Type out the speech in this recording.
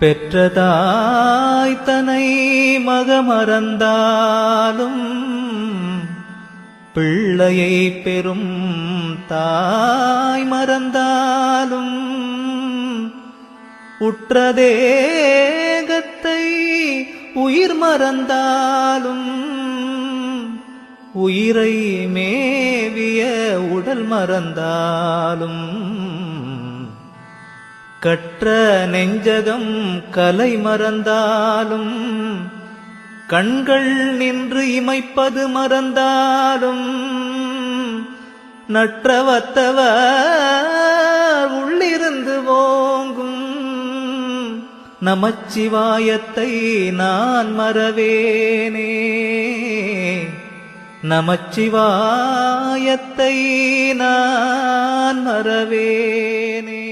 பெற்றதாய் தனை மகமறந்தாலும் பிள்ளையை பெறும் தாய் மறந்தாலும் உற்றதேகத்தை உயிர் மறந்தாலும் உயிரை மேவிய உடல் மறந்தாலும் கற்ற நெஞ்சகம் கலை மறந்தாலும் கண்கள் நின்று இமைப்பது மறந்தாலும் நற்றவத்தவ உள்ளிருந்து ஓங்கும் நமச்சிவாயத்தை நான் மறவேனே. நமச்சிவாயத்தை நான் மறவேனே.